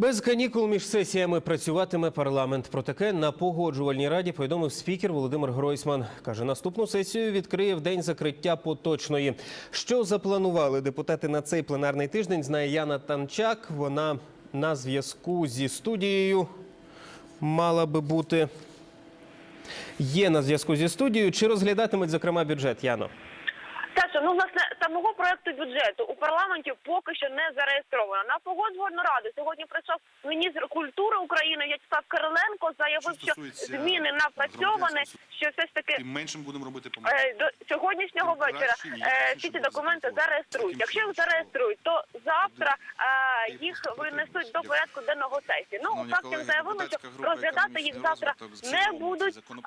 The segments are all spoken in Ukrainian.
Без канікул між сесіями працюватиме парламент. Про таке на погоджувальній раді повідомив спікер Володимир Гройсман. Каже, наступну сесію відкриє в день закриття поточної. Що запланували депутати на цей пленарний тиждень, знає Яна Танчак. Вона на зв'язку зі студією мала би бути. Є на зв'язку зі студією. Чи розглядатимуть, зокрема, бюджет, Яно? Саша, ну власне самого проекту бюджету у парламенті поки що не зареєстровано. На погоджувальну раду сьогодні прийшов міністр культури України В'ячеслав Кириленко. Заявив, Що що зміни напрацьовані, що все ж таки Тим меншим будемо робити помилки. Е, До сьогоднішнього Тим вечора краще е, всі ці документи зареєструють. Якщо їх зареєструють, то завтра е, їх винесуть до порядку денного сесії. Ну колеги, заявили, що розглядати їх завтра не будуть, е,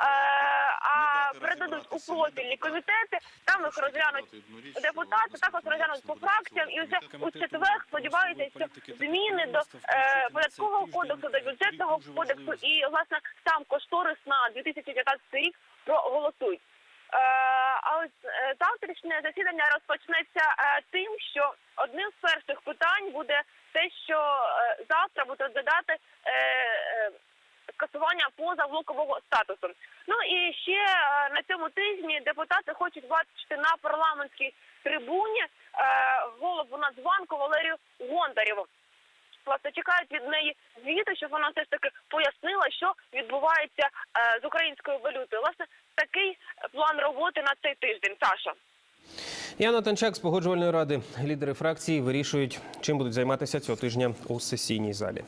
а передадуть у профільні комітети. Там їх розглянуть депутати, також розглянуть по фракціям, і вже у четвер сподіваюся, що зміни до е, податкового кодексу, до бюджетного кодексу і власне сам кошторис на 2019 рік проголосують. Е, А ось е, завтрашнє засідання розпочнеться е, тим, що одним з перших питань буде те, що е, завтра буде розглядати е, е, скасування позаблокового статусу. Ну і ще е, на цьому тижні депутати хочуть бачити на парламентській трибуні е, голову Нацбанку Валерію Гондарєву. Власне, чекають від неї звіту, щоб вона все ж таки пояснила, що відбувається е, з українською валютою. Власне, такий план роботи на цей тиждень. Саша. Яна Танчак з погоджувальної ради. Лідери фракції вирішують, чим будуть займатися цього тижня у сесійній залі.